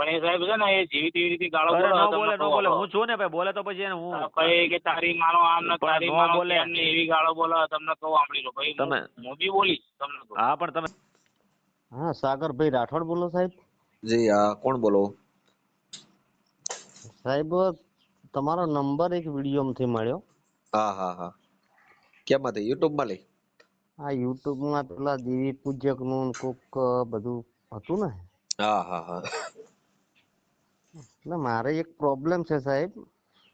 પણ એ સાહેબ છે ને એ જીવી તેવી રીતે ગાળો બોલે ન બોલે નો બોલે. હું છું ને ભાઈ બોલે તો પછી એને હું ભાઈ કે તારી માનો આમ ને તારી માનો બોલે. એમને એવી ગાળો બોલે તમને કહું સાંભળી લો ભાઈ તમે- હું- બી બોલીશ તમને કહું. હા પણ તમે હા સાગરભાઈ રાઠોડ બોલો સાહેબ. જી હા કોણ બોલો? સાહેબ તમારો નંબર એક વિડીયોમાંથી મળ્યો. હા હા હા. કેમાંથી? યુટ્યુબમાં લઈ? આ યુટ્યુબમાં પેલા દેવી પૂજકનું નું કોક બધું હતું ને? હા હા હા. એટલે મારે એક પ્રોબ્લેમ છે સાહેબ.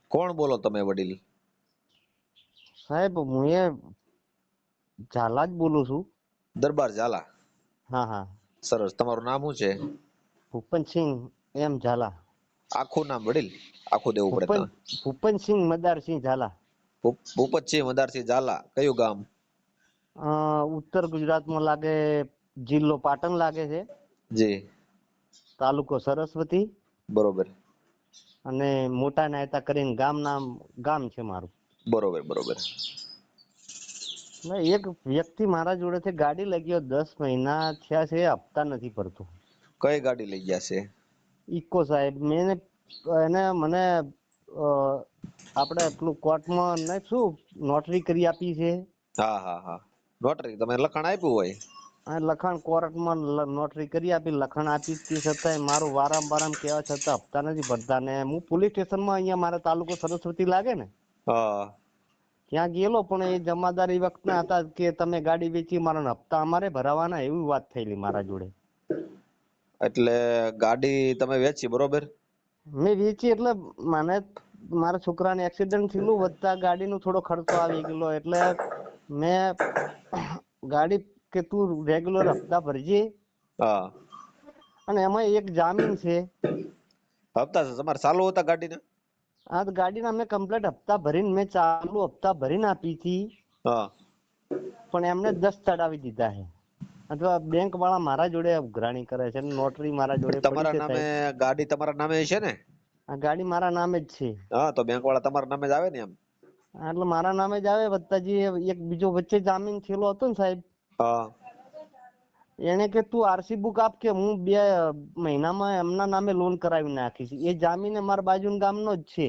કોણ બોલો તમે વડીલ? સાહેબ હું એ ઝાલા જ બોલું છું. દરબાર ઝાલા? હા હા. સરસ. તમારું નામ શું છે? ભૂપનસિંહ એમ ઝાલા. આખું નામ વડીલ? આખું દેવું પડે. ભૂપનસિંહ મદારસિંહ ઝાલા. ભૂપ- ભૂપતસિંહ મદારસિંહ ઝાલા. કયું ગામ? અ, ઉત્તર ગુજરાતમાં લાગે જિલ્લો પાટણ લાગે છે. જી. તાલુકો સરસ્વતી. બરોબર. અને મોટા નાયતા કરીને ગામ નામ ગામ છે મારું. બરોબર બરોબર. એક વ્યક્તિ મારા જોડેથી ગાડી લઈ ગયો દસ મહિના થયા છે હપ્તા નથી ભરતો. કઈ ગાડી લઈ ગયા છે? ઈકો સાહેબ મેં એને મને આપણે પેલું કોર્ટમાં ને શું નોટરી કરી આપી છે. હા હા હા. નોટરી તમે લખાણ આપ્યું હોય? લખાણ કોર્ટમાં નોટરી કરી આપી લખાણ આપી તે છતાંય મારું વારંવાર કહેવા છતાં હપ્તા નથી ભરતા ને હું પોલીસ સ્ટેશનમાં અહીંયા મારા તાલુકો સરસ્વતી લાગે ને? ત્યાં ગયેલો પણ એ જમાદાર એ વખતના હતા કે તમે ગાડી વેચી મારા હપ્તા અમારે ભરાવાના એવી વાત થયેલી મારા જોડે. એટલે ગાડી તમે વેચી બરોબર? મેં વેચી એટલે મને મારા છોકરાને એક્સિડન્ટ થયેલું વધતા ગાડીનો થોડો ખર્ચો આવી ગયેલો એટલે મેં ગાડી કે તું રેગ્યુલર હપ્તા ભરજે. હા અને એમાં એક જામીન છે. હપ્તા તમારે ચાલુ હતા ગાડીના? હા તો ગાડીના મેં કમ્પ્લીટ હપ્તા ભરીને મેં ચાલુ હપ્તા ભરીને આપી હતી. હા. પણ એમને દસ ચડાવી દીધા છે. અથવા બેંક વાળા મારા જોડે ઉઘરાણી કરે છે નોટરી મારા જોડે તમારા નામે ગાડી તમારા નામે છે ને? આ ગાડી મારા નામે જ છે. હા તો બેંક વાળા તમારા નામે જ આવે ને એમ? એટલે મારા નામે જ આવે વત્તાજી એક બીજો વચ્ચે જામીન થયેલો હતો ને સાહેબ. હા. એને કે તું આરસી બુક આપ કે હું બે મહિનામાં એમના નામે લોન કરાવી નાખીશ. એ જામીન મારા બાજુ ગામનો જ છે.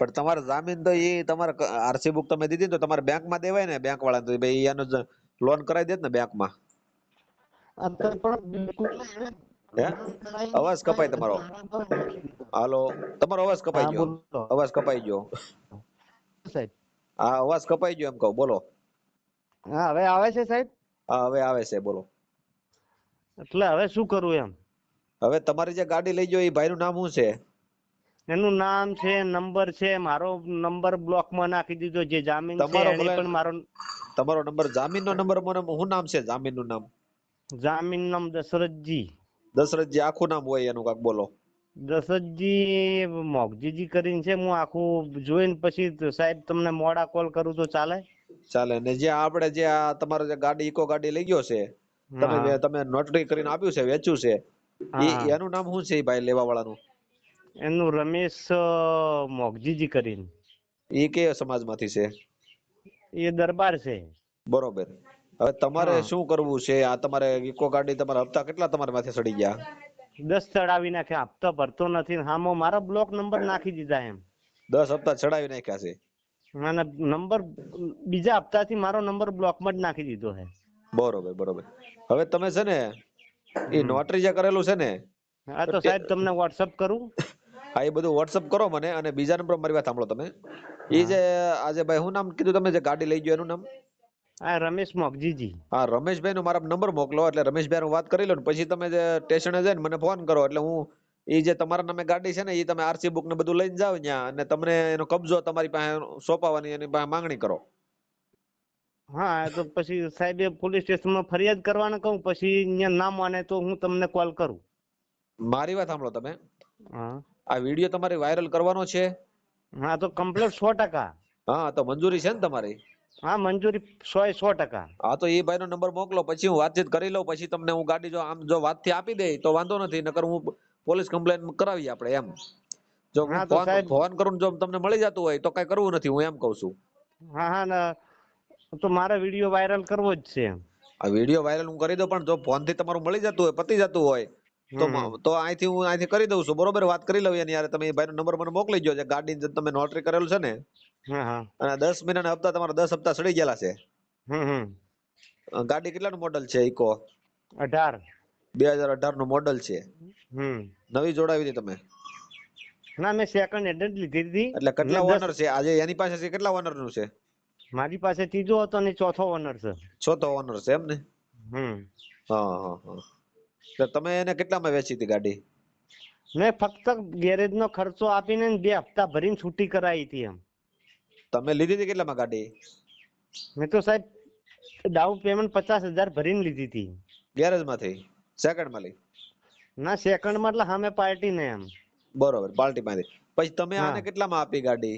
પણ તમારે જામીન તો એ તમારે આરસી બુક તમે દીધી તો તમારે બેંકમાં દેવાય ને બેંક વાળા તો ભાઈ એનો લોન કરાવી દેત ને બેંકમાં આ તો પણ બિલકુલ એને હે? loan કરાવી અવાજ કપાય તમારો. હાલો તમારો અવાજ કપાઈ ગયો. અવાજ કપાઈ ગયો. હા અવાજ કપાઈ ગયો એમ કહું બોલો. હા હવે આવે છે સાહેબ? હા હવે આવે છે બોલો. એટલે હવે શું કરવું એમ? હવે તમારી જે ગાડી લઈ જાય એ ભાઈનું નામ શું છે? એનું નામ છે નંબર છે મારો નંબર બ્લોકમાં નાખી દીધો જે જામીન છે એને પણ મારો તમારો નંબર જામીન નો નંબર મને શું નામ છે જામીનનું નામ? જામીન નામ દશરથજી. દશરથજી આખું નામ હોય એનું કાક બોલો. દશરથજી મોગજીજી કરીને છે હું આખું જોઈને પછી સાહેબ તમને મોડા કોલ કરું તો ચાલે? ચાલે. ને જે આપણે જે આ તમારો જે ગાડી ઇકો ગાડી લઈ ગયો છે તમે તમે નોટરી કરીને આપ્યું છે વેચ્યું છે એ એનું નામ શું છે ભાઈ લેવા વાળાનું એનું રમેશ મોગજીજી કરીને. એ કે સમાજમાંથી છે? એ દરબાર છે. બરોબર. હવે તમારે શું કરવું છે? આ તમારે ઇકો ગાડી તમારા હપ્તા કેટલા તમારા માથે ચડી ગયા? દસ ચડાવી નાખ્યા. હપ્તા ભરતો નથી હા હામો મારા બ્લોક નંબર નાખી દીધા એમ. દસ હપ્તા ચડાવી નાખ્યા છે. અને નંબર બીજા હપ્તાથી મારો નંબર બ્લોકમાં જ નાખી દીધો છે. બરોબર બરોબર. હવે તમે છે ને એ નોટરી જે કરેલું છે ને હા તો સાહેબ તમને વોટ્સઅપ કરું. હા એ બધું વોટ્સઅપ કરો મને અને બીજા નંબર મારી વાત સાંભળો તમે. એ જે આજે ભાઈ હું નામ કીધું તમે? જે ગાડી લઈ ગયો એનું નામ? હા રમેશ મોગજીજી. હા રમેશભાઈ નો મારા નંબર મોકલો એટલે રમેશભાઈ હું વાત કરી લો ને પછી તમે જે સ્ટેશને જઈને મને ફોન કરો એટલે હું એ જે તમારા નામે ગાડી છે ને એ તમે આરસી બુક ને બધું લઈને જાવ ત્યાં અને તમને એનો કબજો તમારી પાસે સોંપાવાની એની પાસે માંગણી કરો. હા તો પછી સાહેબ પોલીસ સ્ટેશનમાં ફરિયાદ કરવાનું કહું પછી અહીંયા ના માને તો હું તમને કોલ કરું. મારી વાત સાંભળો તમે. હા. આ વીડિયો તમારે વાયરલ કરવાનો છે. હા તો કમ્પ્લીટ સો ટકા. હા તો મંજૂરી છે ને તમારી? હા મંજૂરી સો એ સો ટકા. હા તો એ ભાઈનો નંબર મોકલો પછી હું વાતચીત કરી લઉં પછી તમને હું ગાડી જો આમ જો વાતથી આપી દે તો વાંધો નથી નકર હું પોલીસ કમ્પ્લેન કરાવી આપણે એમ. જો ફોન કરું જો તમને મળી જતું હોય તો કઈ કરવું નથી હું એમ કઉ છું. હા હા ના તો મારે વીડિયો વાયરલ કરવો જ છે આ વીડિયો વાયરલ હું કરી દઉં પણ જો ફોનથી તમારું મળી જતું હોય પતી જતું હોય તો તો અહીંથી હું અહીંથી કરી દઉં છું. બરોબર વાત કરી લઉં એની યાર તમે ભાઈ ભાઈનો નંબર મને મોકલી દો જે ગાડી તમે નોટરી કરેલું છે ને અને દસ મહિનાના હપ્તા તમારા દસ હપ્તા સડી ગયેલા છે. હમ હમ. ગાડી કેટલાનું મોડલ છે ઇકો અઢાર. બે હજાર અઢારનું મોડલ છે. હમ. નવી જોડાવી હતી તમે? ના મેં સેકન્ડ હેન્ડ જ લીધી હતી. એટલે કેટલા ઓનર છે? આજે એની પાસે છે કેટલા ઓનરનું છે? મારી પાસે ત્રીજો હતો અને ચોથો ઓનર છે. ચોથો ઓનર છે એમ ને? હમ. હા હા હા. તો તમે એને કેટલામાં વેચી હતી ગાડી? મેં ફક્ત ગેરેજ નો ખર્ચો આપીને બે હપ્તા ભરીને છૂટી કરાવી હતી એમ. તમે લીધી હતી કેટલામાં ગાડી? મેં તો સાહેબ ડાઉન પેમેન્ટ પચાસ હજાર ભરીને લીધી હતી. ગેરેજમાંથી? સેકન્ડમાં લઈ. ના સેકન્ડમાં એટલે સામે પાર્ટી ને એમ. બરોબર પાર્ટી માંથી પછી તમે. આને કેટલામાં આપી ગાડી?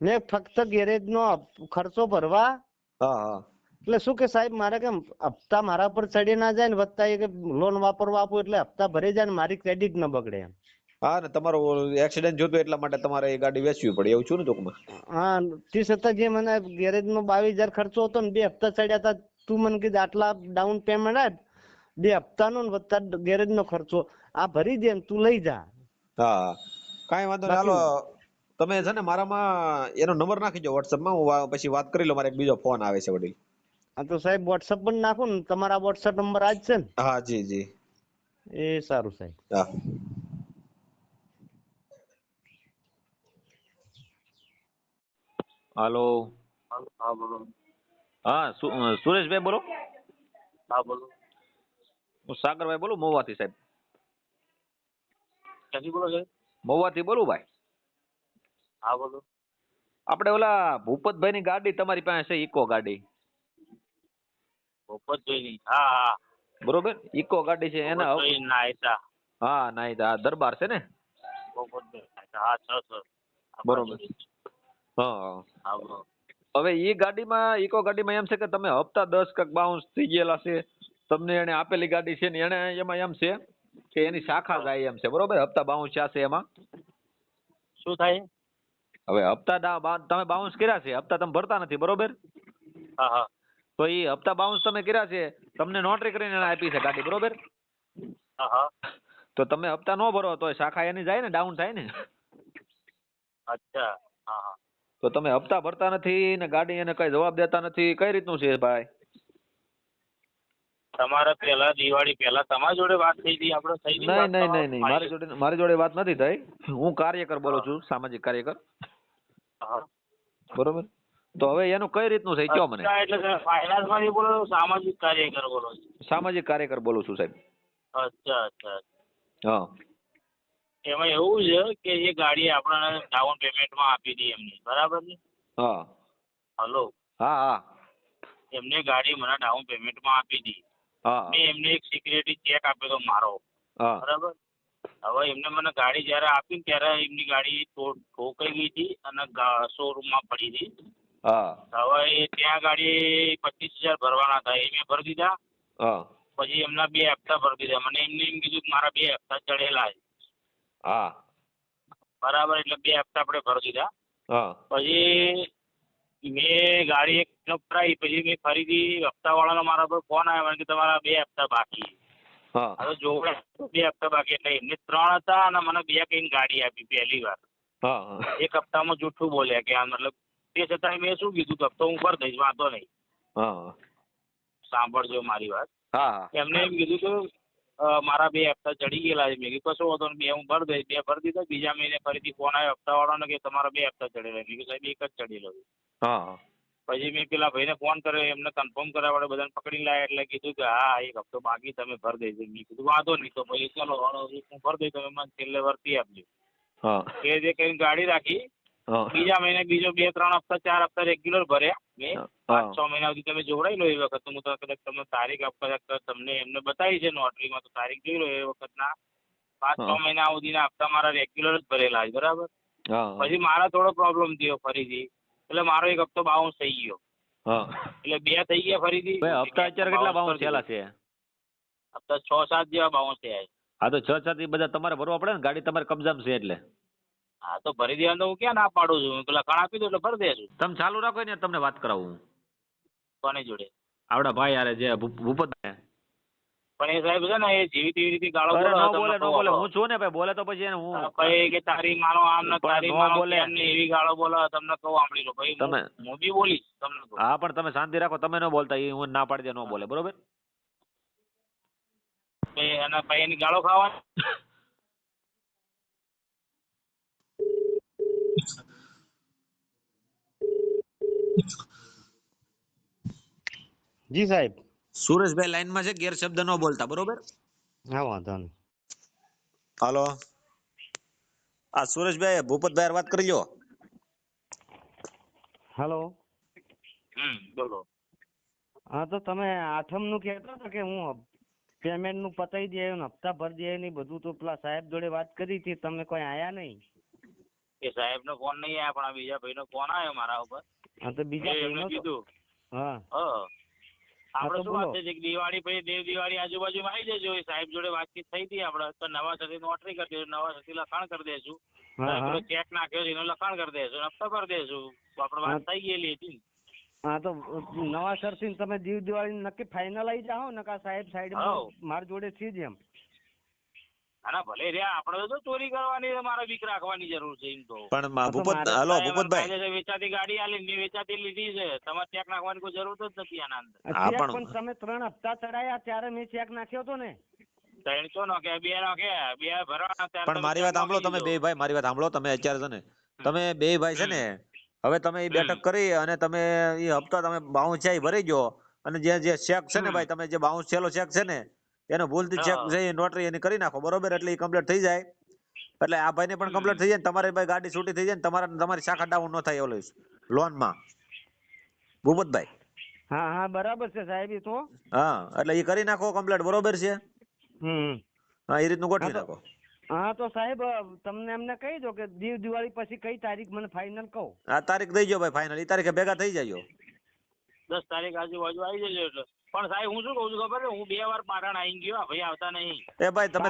ને ફક્ત ગેરેજ નો ખર્ચો ભરવા? હા હા. એટલે શું કે સાહેબ મારે કેમ હપ્તા મારા પર ચડી ના જાય ને વત્તા એ કે લોન વાપરવા આપું એટલે હપ્તા ભરી જાય ને મારી ક્રેડિટ ન બગડે એમ. હા ને તમારું એક્સિડન્ટ જોતો એટલા માટે તમારે એ ગાડી વેચવી પડી. એવું છું ને ટૂંકમાં? હા તે છતાં જે મને ગેરેજ નો બાવીસ હજાર ખર્ચો હતો ને બે હપ્તા ચડ્યા હતા તું મને કીધું આટલા ડાઉન પેમેન્ટ આપ બે હપ્તાનો ને વત્તા ગેરેજ નો ખર્ચો. આ ભરી દે ને તું લઈ જા. હા. કઈ વાંધો નહીં. હાલો તમે છે ને મારામાં એનો નંબર નાખી દો વોટ્સઅપમાં. હું પછી વાત કરી લઉં. મારે એક બીજો ફોન આવે છે વડીલ. હા તો સાહેબ વોટ્સઅપ પણ નાખો ને. તમારા વોટ્સઅપ નંબર આજ છે ને? હા જી જી. એ સારું સાહેબ. હા. હાલો. હા બોલો. હા સુ- સુરેશભાઈ બોલો. હા બોલો. હું સાગરભાઈ બોલું? મહુવાથી સાહેબ. ક્યાંથી બોલો છે? મહુવાથી બોલું ભાઈ? હા બોલો. આપણે ઓલા ભૂપતભાઈની ગાડી તમારી પાસે છે ઇકો ગાડી. ભોપતભાઈની? હા હા. બરોબર? ઇકો ગાડી છે એના હવ- ભોપતભાઈ નાયતા હા ના એ આ દરબાર છે ને? ભોપતભાઈ નાયતા હા છ છ. બરોબર. હા હા. હા બોલો. હવે એ ગાડીમાં ઇકો ગાડીમાં એમ છે કે તમે હપ્તા દસ કક બાઉન્સ થઈ ગયેલા છે. તમને એને આપેલી ગાડી છે ને એને એમાં એમ છે કે એની શાખા જાય એમ છે. બરોબર? હપ્તા બાઉન્સ થયા છે એમાં. શું થાય? હવે હપ્તા તમે બાઉન્સ કર્યા છે. હપ્તા તમે ભરતા નથી બરોબર? હા હા. તો એ હપ્તા બાઉન્સ તમે કર્યા છે તમને નોટરી કરીને આપી છે ગાડી બરોબર? હા હા. તો તમે હપ્તા નો ભરો તો શાખા એની જાય ને ડાઉન થાય ને. અચ્છા હા હા. તો તમે હપ્તા ભરતા નથી ને ગાડી એને કઈ જવાબ દેતા નથી કઈ રીતનું છે ભાઈ? તમારે પહેલા દિવાળી પહેલા તમારી જોડે વાત થઈ હતી આપણે થઈ હતી નહીં નહીં નહીં નહીં મારી જોડે મારી જોડે વાત નથી થઈ. હું કાર્યકર બોલું છું સામાજિક કાર્યકર. બરોબર? તો હવે એનું કઈ રીતનું થઈ? કયો મને? એટલે finance માંથી બોલો સામાજિક કાર્યકર બોલો સામાજિક કાર્યકર બોલું છું સાહેબ. અચ્છા અચ્છા હા. એમાં એવું છે કે એ ગાડી આપણને ડાઉન પેમેન્ટમાં આપી હતી એમની. બરાબર ને હા. હલો હા હા. એમને ગાડી મને ડાઉન પેમેન્ટમાં આપી હતી. મેં એમને એક સિક્યુરિટી ચેક આપ્યો તો મારો બરાબર? હવે એમને મને ગાડી જ્યારે આપી ત્યારે એમની ગાડી ઠોકાઈ ગઈ હતી અને શોરૂમમાં પડી હતી. હવે એ ત્યાં ગાડી પચીસ હજાર ભરવાના હતા. એ મેં ભરી દીધા. પછી એમના બે હપ્તા ભરી દીધા. મને એમને એમ કીધું કે મારા બે હપ્તા ચડેલા છે. હા. બરાબર? એટલે બે હપ્તા આપણે ભરી દીધા. પછી મેં ગાડી એક પિકઅપ કરાવી પછી મેં ફરીથી હપ્તાવાળાનો મારા પર ફોન આવ્યો મને કે તમારા બે હપ્તા બાકી છે. હા. હવે જોડે બે હપ્તા બાકી એટલે એમને ત્રણ હતા અને મને બે કઈ ગાડી આપી પહેલી વાર. હા એક હપ્તામાં જૂઠું બોલ્યા કે આ મતલબ તે છતાં મેં શું કીધું કે હપ્તો હું ભરી દઈશ વાંધો નહીં. હા સાંભળજો મારી વાત. હા એમને એમ કીધું કે અ, મારા બે હપ્તા ચડી ગયેલા છે. મેં કીધું કશો વાંધો નહીં બે હું ભરી દઈશ બે ભરી દીધા. બીજા મહિને ફરીથી ફોન આવ્યો હપ્તાવાળાનો કે તમારા બે હપ્તા ચડેલા છે. મેં કીધું સાહેબ એક જ ચડેલો છે. હા. પછી મેં પેલા ભાઈને ફોન કર્યો એમને કન્ફર્મ કર્યા બધાને પકડી લાયા. એટલે કીધું કે હા એક હપ્તો બાકી તમે ભરી દેજો. મેં કીધું વાંધો નહીં. તો પછી ચલો હું ભરી દઈશ તમે મને છેલ્લે વર્તી આપજો. હા. એ જે કરીને ગાડી રાખી બીજા મહિને બીજો બે ત્રણ હપ્તા ચાર હપ્તા રેગ્યુલર ભર્યા. મેં પાંચ છ મહિના સુધી તમે જોડાઈ લો એ વખત. હું તો કદાચ તમને તારીખ કદાચ તમને એમને બતાવી છે નોટરીમાં તો તારીખ જોઈ લો એ વખતના. પાંચ છ. મહિના સુધીના હપ્તા મારા રેગ્યુલર જ ભરેલા છે બરાબર? પછી મારા થોડો પ્રોબ્લેમ થયો ફરીથી. એટલે મારો એક હપ્તો બાઉન્સ થઈ ગયો. હા. એટલે બે થઈ ગયા ફરીથી. હપ્તા અત્યારે કેટલા બાઉન્સ થયેલા છે? હપ્તા છ સાત જેવા બાઉન્સ થયા છે. હા તો છ સાતથી બધા તમારે ભરવા પડે ને? ગાડી તમારે કબજામાં છે એટલે? હા તો ભરી દેવાનું તો હું ક્યાં ના પાડું છું? પેલા કણ આપી દો એટલે ભરી દેશું તમે ચાલુ રાખો ને તમને વાત કરાવું. કોની જોડે? આવડા ભાઈ યારે જે ભૂપત પણ એ સાહેબ છે ને એ જેવી તેવી રીતે ગાળો અરે બોલે નો તમને બોલે નો કહું બોલે. હવે. હું છું ને ભાઈ બોલે તો પછી એને હું ભાઈ કે તારી માનો આમ ને પણ તારી નો માનો બોલે. તેમ ને એવી ગાળો બોલે તમને કહું સાંભળી લો. ભાઈ હું- તમે- હું બી બોલીશ તમને કહું. હા પણ તમે શાંતિ રાખો તમે ન બોલતા એ હું ના પાડી દે ન બોલે. બરોબર? ભાઈ અને ભાઈ એની ગાળો ખાવાની જી સાહેબ. સુરેશભાઈ લાઈનમાં છે ગેરશબ્દ ન બોલતા બરોબર? હા વાંધો નહીં. હાલો. આ સુરેશભાઈ ભૂપતભાઈ વાત કરી લો હેલો. બોલો. હા તો તમે આઠમનું કહેતા હતા કે હું પેમેન્ટનું પતાવી દે ને હપ્તા ભરી દે ને બધું તો પેલા સાહેબ જોડે વાત કરી હતી તમે કોઈ આયા નહીં? એ સાહેબ નો ફોન નહીં આયા પણ આ બીજા ભાઈ નો ફોન આવ્યો મારા ઉપર. હા તો બીજા ભાઈ નો કીધું. હા. હા. આપણે શું વાત છે? દિવાળી પછી દેવ દિવાળી આજુબાજુ આવી જજો. એ સાહેબ જોડે વાતચીત થઈ હતી આપણે તો નવા સતી નોટરી કરી દેજો નવા સતી લખાણ કરી દેશું. ચેક નાખ્યો છે એનું લખાણ કરી દેશું નફો હપ્તો કરી દેશું. તો આપણે વાત થઈ ગયેલી હતી. હા તો નવા સરથી તમે દીવ દિવાળી નક્કી ફાઇનલ આવી જાઓ ને કા સાહેબ સાઈડ. મારા જોડે છે જ એમ. અને ભલે રે આપણે તો ચોરી કરવાની મારે બીક રાખવાની જરૂર છે એમ તો. પણ ભૂપત હાલો ભૂપતભાઈ. વેચાતી ગાડી આલી મેં વેચાતી લીધી છે તમારે ચેક નાખવાની કોઈ જરૂર જ નથી આના અંદર. હા, પણ- તમે ત્રણ હપ્તા ચડાયા ત્યારે મેં ચેક નાખ્યો હતો ને. ત્રણસો નો કે બે નો કે બે ભરવાના ત્યારે પણ મારી વાત સાંભળો તમે બે ભાઈ મારી વાત સાંભળો તમે અત્યારે છે ને. તમે બે ભાઈ છે ને હવે તમે એ બેઠક કરી અને તમે એ હપ્તા તમે બાઉન્સ છે એ ભરી ગયો. અને જે જે ચેક છે ને ભાઈ તમે જે બાઉન્સ થયેલો ચેક છે ને એનો ભૂલથી ચેક જઈ નોટરી એની કરી નાખો બરોબર? એટલે એ કમ્પ્લીટ થઈ જાય. એટલે આ ભાઈને પણ કમ્પ્લીટ થઈ જાય ને તમારી ભાઈ ગાડી છૂટી થઈ જાય ને તમારા તમારી શાખા ડાઉન ન થાય ઓલો લોનમાં. ભૂપતભાઈ. હા હા બરાબર છે સાહેબ એ તો. હા એટલે એ કરી નાખો કમ્પ્લીટ બરોબર છે? હમ. હા એ રીતનું ગોઠવી નાખો. હા તો સાહેબ તમને એમને કહી દો કે દીવ દિવાળી પછી કઈ તારીખ મને ફાઇનલ કહો. આ તારીખ દઈ જો ભાઈ ફાઇનલ એ તારીખે ભેગા થઈ જાય દસ તારીખ આજુબાજુ આવી જજો એટલે. પણ સાહેબ હું શું કહું છું ખબર છે? હું બે વાર પાટણ આવી ગયો ભાઈ આવતા નહીં. એ ભાઈ તમે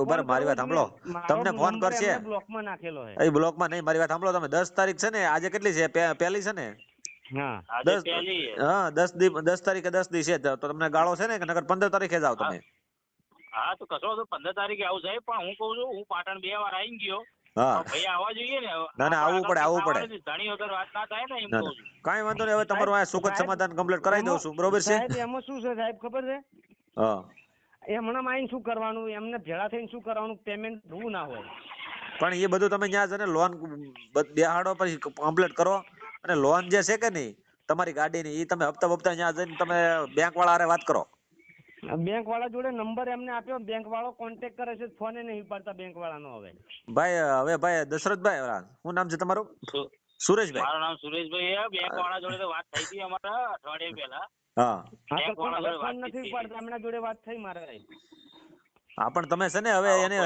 ઊભા મારી વાત સાંભળો. તમને ફોન કરશે. બ્લોકમાં નાખેલો છે. એ બ્લોકમાં નહીં મારી વાત સાંભળો તમે. દસ તારીખ છે ને આજે કેટલી છે? પહેલી છે ને? હા. દસ પહેલી છે. હા દસ તારીખે દસ દી છે. તો તમને ગાળો છે ને કે નકર પંદર તારીખે જ આવો તમે? હા તો કશો તો પંદર તારીખે આવું સાહેબ પણ હું કહું છું હું પાટણ બે વાર આવી ગયો. હા. ભાઈ આવવા જોઈએ ને. ના, ના, આવવું પડે, આવવું પડે. ધણી વગર વાત ના થાય ને એમ કહું છું. કાંઈ વાંધો નહીં હવે તમારું આ સુખદ સમાધાન કમ્પ્લીટ કરાવી દઉં છું. બરોબર છે? એમાં શું છે સાહેબ ખબર છે? હા. એમણે આઈને શું કરવાનું? એમને ભેળા થઈને શું કરવાનું? પેમેન્ટ ભરવું ના હોય. પણ એ બધું તમે ત્યાં છે ને લોન બેહાડો પછી કમ્પ્લીટ કરો. અને લોન જે છે કે નહીં તમારી ગાડીની એ તમે હપ્તા બપ્તા ત્યાં જઈને તમે બેંક વાળા વાત કરો. બેંક વાળા જોડે નંબર એમને આપ્યો બેંક વાળો કોન્ટેક્ટ કરે છે ફોને નહીં ઉપાડતા બેંક વાળાનો હવે. ભાઈ હવે ભાઈ દશરથભાઈ શું નામ છે તમારું? સુરેશભાઈ. મારું નામ સુરેશભાઈ છે બેંક વાળા જોડે તો વાત થઈ હતી અમારા અઠવાડિયા પહેલા. હા. બેંક વાળા જોડે વાત નથી ઉપાડતા એમના જોડે વાત થઈ મારે. હા પણ તમે છે ને હવે એને.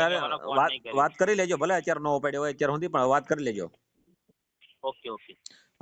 વાત કરી લેજો ભલે અત્યારે નો ઉપાડ્યો હોય અત્યારે સુધી પણ વાત કરી લેજો. Okay okay.